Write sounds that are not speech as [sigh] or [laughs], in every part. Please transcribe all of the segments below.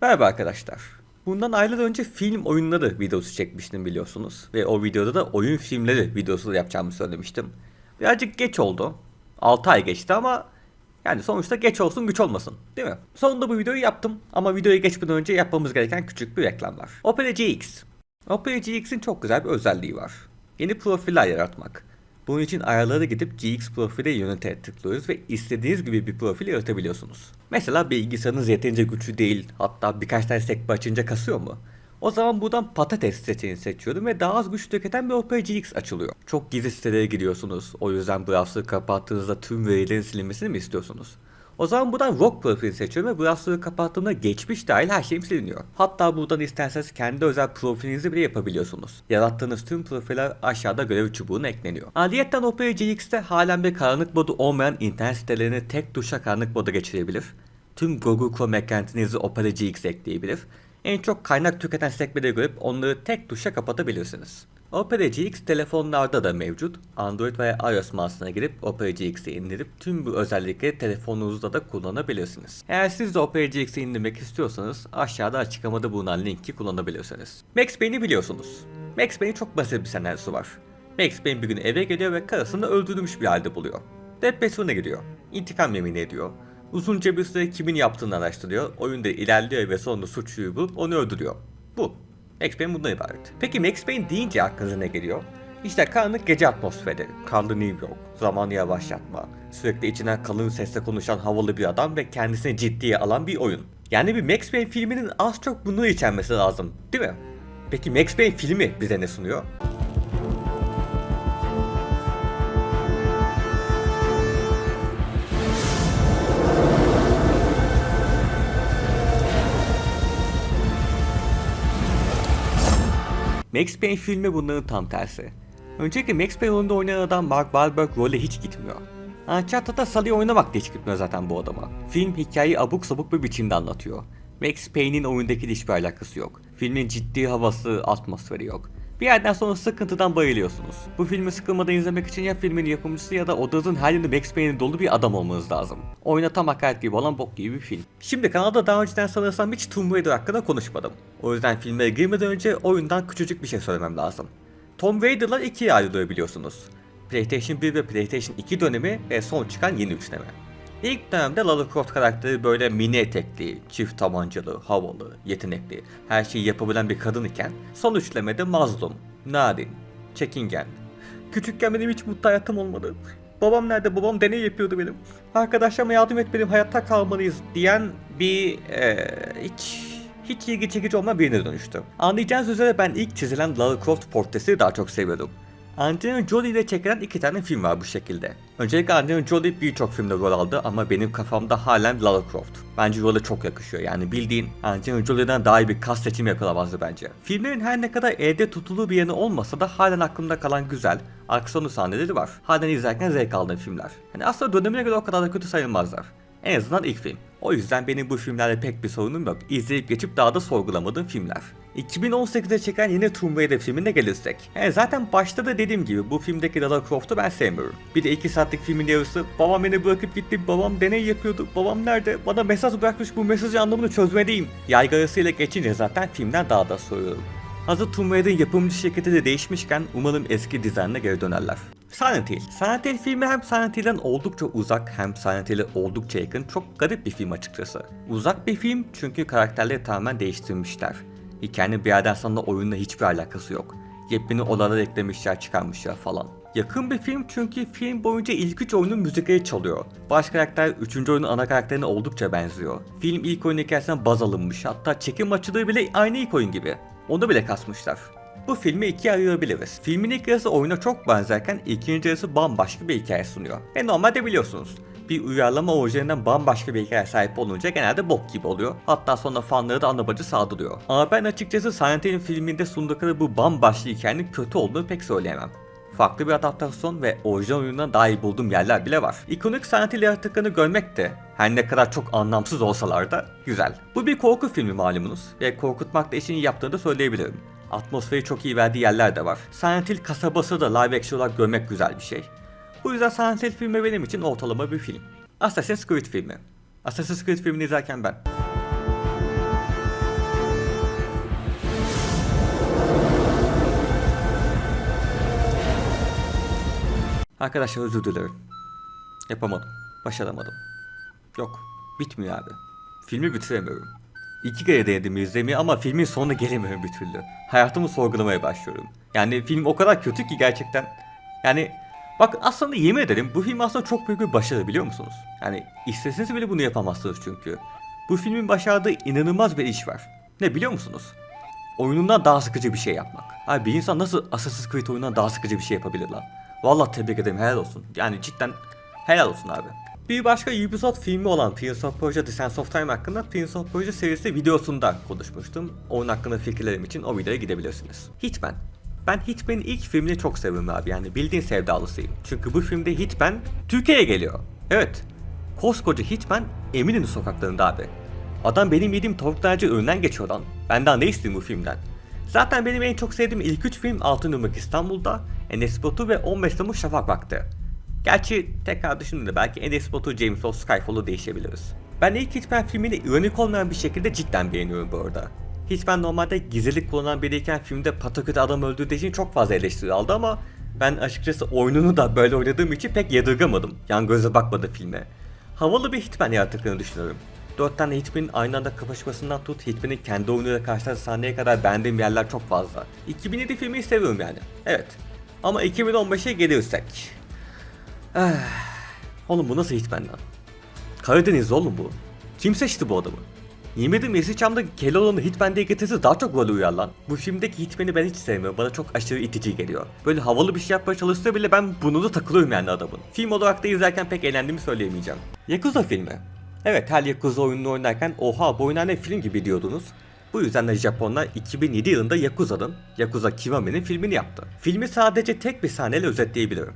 Merhaba arkadaşlar. Bundan aylar önce film oyunları videosu çekmiştim biliyorsunuz. Ve o videoda da oyun filmleri videosu da yapacağımı söylemiştim. Birazcık geç oldu. 6 ay geçti ama yani sonuçta geç olsun güç olmasın değil mi? Sonunda bu videoyu yaptım ama videoya geçmeden önce yapmamız gereken küçük bir reklam var. Opera GX. Opera GX'in çok güzel bir özelliği var. Yeni profiller yaratmak. Bunun için ayarlara gidip GX profile yönete tıklıyoruz ve istediğiniz gibi bir profil yaratabiliyorsunuz. Mesela bilgisayarınız yeterince güçlü değil, hatta birkaç tane sekme açınca kasıyor mu? O zaman buradan patates seçeneğini seçiyorum ve daha az güç tüketen bir Opera GX açılıyor. Çok gizli sitelere giriyorsunuz. O yüzden browser'ı kapattığınızda tüm verilerin silinmesini mi istiyorsunuz? O zaman buradan Rock profili seçiyorum ve browser'ı kapattığımda geçmiş dahil her şeyim siliniyor. Hatta buradan isterseniz kendi özel profilinizi bile yapabiliyorsunuz. Yarattığınız tüm profiller aşağıda görev çubuğuna ekleniyor. Ayrıyeten Opera GX'te halen bir karanlık modu olmayan internet sitelerini tek tuşa karanlık moda geçirebilir. Tüm Google Chrome eklentinizi Opera GX ekleyebilir. En çok kaynak tüketen sekmeleri görüp onları tek tuşa kapatabilirsiniz. Opera GX telefonlarda da mevcut. Android veya iOS mağazasına girip Opera GX'i indirip tüm bu özellikleri telefonunuzda da kullanabilirsiniz. Eğer siz de Opera GX'i indirmek istiyorsanız aşağıda açıklamada bulunan linki kullanabilirsiniz. Max Payne'i biliyorsunuz. Max Payne'in çok basit bir senaryosu var. Max Payne bir gün eve geliyor ve karısını öldürmüş bir halde buluyor. Depresyona giriyor. İntikam yemini ediyor. Uzunca bir süre kimin yaptığını araştırıyor. Oyunda ilerliyor ve sonunda suçluyu bulup onu öldürüyor. Bu. Max Payne bundan ibaret. Peki Max Payne deyince aklınıza ne geliyor? İşte karanlık gece atmosferi, karlı New York, zamanı yavaşlatma, sürekli içinden kalın sesle konuşan havalı bir adam ve kendisini ciddiye alan bir oyun. Yani bir Max Payne filminin az çok bunu içermesi lazım, değil mi? Peki Max Payne filmi bize ne sunuyor? Max Payne filmi bunların tam tersi. Öncelikle Max Payne oyununda oynayan adam Mark Wahlberg role hiç gitmiyor. Uncharted'da Sully'yi oynamak da hiç gitmiyor zaten bu adama. Film hikayeyi abuk sabuk bir biçimde anlatıyor. Max Payne'in oyundaki hiçbir alakası yok. Filmin ciddi havası, atmosferi yok. Bir yerden sonra sıkıntıdan bayılıyorsunuz. Bu filmi sıkılmadan izlemek için ya filmin yapımcısı ya da odanızın her yerinde Max Payne'in dolu bir adam olmanız lazım. Oyuna tam hakaret gibi olan bok gibi bir film. Şimdi kanalda daha önceden sanırsam hiç Tomb Raider hakkında konuşmadım. O yüzden filmlere girmeden önce oyundan küçücük bir şey söylemem lazım. Tomb Raider'lar ikiye ayrılıyor biliyorsunuz. PlayStation 1 ve PlayStation 2 dönemi ve son çıkan yeni üçleme. İlk dönemde Lara Croft karakteri böyle mini etekli, çift tabancalı, havalı, yetenekli, her şeyi yapabilen bir kadın iken son üçlemede mazlum, narin, çekingen. Küçükken benim hiç mutlu hayatım olmadı. Babam nerede? Babam deney yapıyordu benim. Arkadaşlarıma yardım et benim hayatta kalmalıyız diyen bir eee, hiç hiç ilgi çekici olma birine dönüştü. Anlayacağınız üzere ben ilk çizilen Lara Croft portresini daha çok seviyordum. Angelina Jolie ile çekilen iki tane film var bu şekilde. Öncelikle Angelina Jolie birçok filmde rol aldı ama benim kafamda halen Lara Croft. Bence role çok yakışıyor yani bildiğin Angelina Jolie'den daha iyi bir kas seçimi yapılamazdı bence. Filmlerin her ne kadar elde tutulduğu bir yanı olmasa da halen aklımda kalan güzel, aksiyonlu sahneleri var. Halen izlerken zevk aldığım filmler. Yani aslında dönemine göre o kadar da kötü sayılmazlar. En azından ilk film. O yüzden benim bu filmlerle pek bir sorunum yok. İzleyip geçip daha da sorgulamadığım filmler. 2018'de çeken yeni Tomb Raider filmine gelirsek. Yani zaten başta da dediğim gibi bu filmdeki Lara Croft'u ben sevmiyorum. Bir de 2 saatlik filmin yarısı babam beni bırakıp gitti, babam deney yapıyordu, babam nerede, bana mesaj bırakmış bu mesajın anlamını çözmedeyim. Yaygarasıyla geçince zaten filmden daha da soruyorum. Hazır Tomb Raider'ın yapımcı şirketi de değişmişken umarım eski dizaynına geri dönerler. Silent Hill. Silent Hill filmi hem Silent Hill'den oldukça uzak hem Silent Hill'e oldukça yakın çok garip bir film açıkçası. Uzak bir film çünkü karakterleri tamamen değiştirmişler. Hikayenin bir yerden sonra oyunla hiçbir alakası yok. Yepyeni odalar eklemişler çıkarmışlar falan. Yakın bir film çünkü film boyunca ilk üç oyunun müzikleri çalıyor. Baş karakter 3. oyunun ana karakterine oldukça benziyor. Film ilk oyun hikayesinden baz alınmış hatta çekim açıları bile aynı ilk oyun gibi. Onu bile kasmışlar. Bu filmi ikiye ayırabiliriz. Filmin ilk yarısı oyuna çok benzerken ikinci yarısı bambaşka bir hikaye sunuyor. E normalde biliyorsunuz bir uyarlama orijinalinden bambaşka bir hikaye sahip olunca genelde bok gibi oluyor. Hatta sonra fanları da anabacı sağdırıyor. Ama ben açıkçası Silent Hill'in filminde sundukları bu bambaşka hikayenin kötü olduğunu pek söyleyemem. Farklı bir adaptasyon ve orijinal oyundan daha iyi bulduğum yerler bile var. İkonik Silent Hill yaratıklarını görmek de her ne kadar çok anlamsız olsalar da güzel. Bu bir korku filmi malumunuz ve korkutmakta işini yaptığını da söyleyebilirim. Atmosferi çok iyi verdiği yerler de var. Silent Hill kasabası da live action olarak görmek güzel bir şey. Bu yüzden Silent Hill filmi benim için ortalama bir film. Assassin's Creed filmi. Assassin's Creed filmini izlerken ben. Arkadaşlar özür dilerim. Yapamadım. Başaramadım. Yok. Bitmiyor abi. Filmi bitiremiyorum. İki kere denedim izlemeyi ama filmin sonuna gelemiyorum bir türlü. Hayatımı sorgulamaya başlıyorum. Yani film o kadar kötü ki gerçekten. Yani bak aslında yemin ederim bu film aslında çok büyük bir başarı biliyor musunuz? Yani isteseniz bile bunu yapamazsınız çünkü. Bu filmin başardığı inanılmaz bir iş var. Ne biliyor musunuz? Oyunundan daha sıkıcı bir şey yapmak. Abi bir insan nasıl Assassin's Creed oyunundan daha sıkıcı bir şey yapabilir lan? Vallahi tebrik ederim helal olsun. Yani cidden helal olsun abi. Bir başka Ubisoft filmi olan Prince of Persia The Sands of Time hakkında Prince of Persia serisi videosunda konuşmuştum. Oyun hakkında fikirlerim için o videoya gidebilirsiniz. Hitman. Ben Hitman'in ilk filmini çok seviyorum abi yani bildiğin sevdalısıyım. Çünkü bu filmde Hitman Türkiye'ye geliyor. Evet. Koskoca Hitman Eminönü sokaklarında abi. Adam benim yediğim tavuklarca önünden geçiyor lan. Ben daha ne isteyeyim bu filmden? Zaten benim en çok sevdiğim ilk üç film Altın Irmak İstanbul'da, Enes Batur ve 15 Temmuz Şafak Vakti. Gerçi tekrar düşündüğümde belki Enes Batur, James Bond, Skyfall'u değişebiliriz. Ben ilk Hitman filmini ironik olmayan bir şekilde cidden beğeniyorum bu arada. Hitman normalde gizlilik kullanan biriyken filmde pataküte adam öldürdüğü için çok fazla eleştiri aldı ama ben açıkçası oyununu da böyle oynadığım için pek yadırgamadım. Yan göze bakmadı filme. Havalı bir Hitman yaratıklarını düşünüyorum. Dört tane Hitman'in aynı anda kapışmasından tut Hitman'in kendi oyunuyla karşılaştığı sahneye kadar beğendiğim yerler çok fazla. 2007 filmi seviyorum yani. Evet. Ama 2015'e gelirsek. Eh, Oğlum bu nasıl Hitman lan? Karadeniz oğlum bu. Kim seçti bu adamı? Yemedim Yeşilçam'daki Keloğlan'ı Hitman diye getirse daha çok rol uyar lan. Bu filmdeki Hitman'i ben hiç sevmiyorum. Bana çok aşırı itici geliyor. Böyle havalı bir şey yapmaya çalışsa bile ben bunu da takılıyorum yani adamın. Film olarak da izlerken pek eğlendiğimi söyleyemeyeceğim. Yakuza filmi. Evet her Yakuza oyununu oynarken oha bu oyunlar ne film gibi diyordunuz. Bu yüzden de Japonlar 2007 yılında Yakuza'nın, Yakuza Kiwame'nin filmini yaptı. Filmi sadece tek bir sahneyle özetleyebilirim.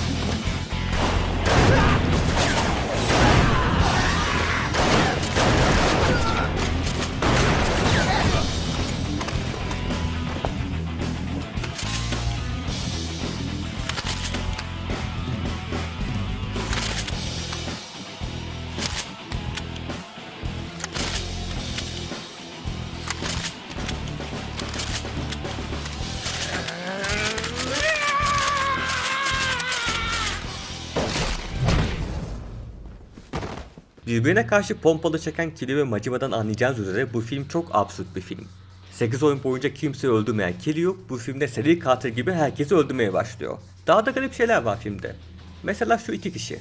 Birbirine karşı pompalı çeken Kiryu ve Majima'dan anlayacağınız üzere bu film çok absürt bir film. 8 oyun boyunca kimseyi öldürmeyen Kiryu bu filmde seri katil gibi herkesi öldürmeye başlıyor. Daha da garip şeyler var filmde. Mesela şu iki kişi.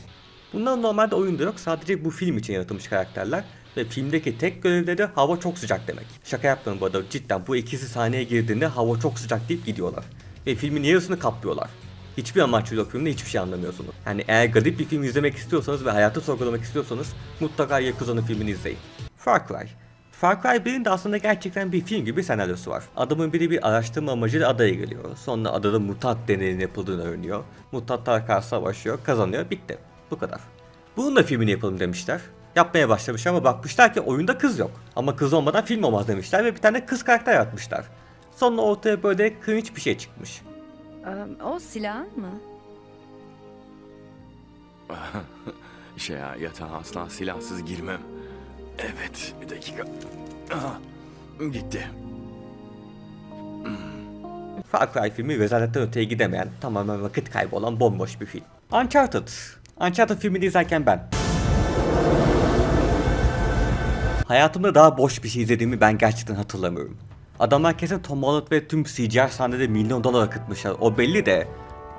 Bunlar normalde oyunda yok sadece bu film için yaratılmış karakterler ve filmdeki tek görevleri hava çok sıcak demek. Şaka yaptım bu arada cidden bu ikisi sahneye girdiğinde hava çok sıcak deyip gidiyorlar. Ve filmin yarısını kaplıyorlar. Hiçbir amaç yok filmde hiçbir şey anlamıyorsunuz. Yani eğer garip bir film izlemek istiyorsanız ve hayatı sorgulamak istiyorsanız mutlaka Yakuza'nın filmini izleyin. Far Cry. Far Cry 1'in de aslında gerçekten bir film gibi senaryosu var. Adamın biri bir araştırma amacıyla adaya geliyor. Sonra adada mutant deneyin yapıldığını öğreniyor. Mutantlar karşı savaşıyor, kazanıyor, bitti. Bu kadar. Bunun da filmini yapalım demişler. Yapmaya başlamış ama bakmışlar ki oyunda kız yok. Ama kız olmadan film olmaz demişler ve bir tane kız karakter yaratmışlar. Sonra ortaya böyle cringe bir şey çıkmış. Ee, O silah mı? [laughs] Şey ya yatağa asla silahsız girmem. Evet bir dakika. Aha, gitti. Far Cry filmi rezaletten öteye gidemeyen, tamamen vakit kaybı olan bomboş bir film. Uncharted. Uncharted filmini izlerken ben. Hayatımda daha boş bir şey izlediğimi ben gerçekten hatırlamıyorum. Adamlar kesin Tom Holland ve tüm CGI sahnede milyon dolar akıtmışlar. O belli de.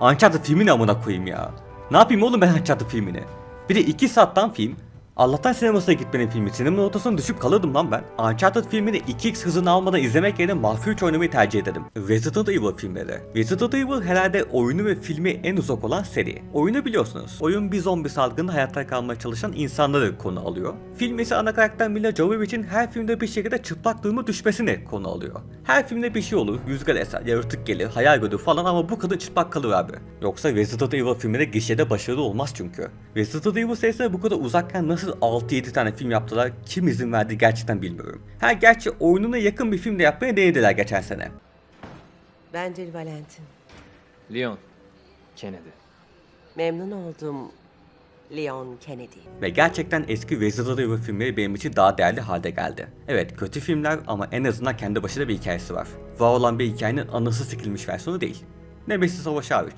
Uncharted filmini amına koyayım ya. Ne yapayım oğlum ben Uncharted filmini? Bir de 2 saatten film. Allah'tan sinemasına gitmenin filmi. Sinemanın ortasına düşüp kalırdım lan ben. Uncharted filmini 2x hızını almadan izlemek yerine Mafya 3 oynamayı tercih ederim. Resident Evil filmleri. Resident Evil herhalde oyunu ve filmi en uzak olan seri. Oyunu biliyorsunuz. Oyun bir zombi salgını hayatta kalmaya çalışan insanları konu alıyor. Film ise ana karakter Mila Jovovich'in her filmde bir şekilde çıplak duruma düşmesini konu alıyor. Her filmde bir şey olur, rüzgar eser, yaratık gelir, hayal görür falan ama bu kadın çıplak kalır abi. Yoksa Resident Evil filmleri gişede başarılı olmaz çünkü. Resident Evil serisine bu kadar uzakken nasıl 6-7 tane film yaptılar kim izin verdi gerçekten bilmiyorum. Ha gerçi oyununa yakın bir film de yapmaya denediler geçen sene. Ben Jill Valentin. Leon Kennedy. Memnun oldum Leon Kennedy. Ve gerçekten eski Resident Evil filmleri benim için daha değerli halde geldi. Evet kötü filmler ama en azından kendi başına bir hikayesi var. Var olan bir hikayenin anısı sikilmiş versiyonu değil. Nemesis Savaşı hariç.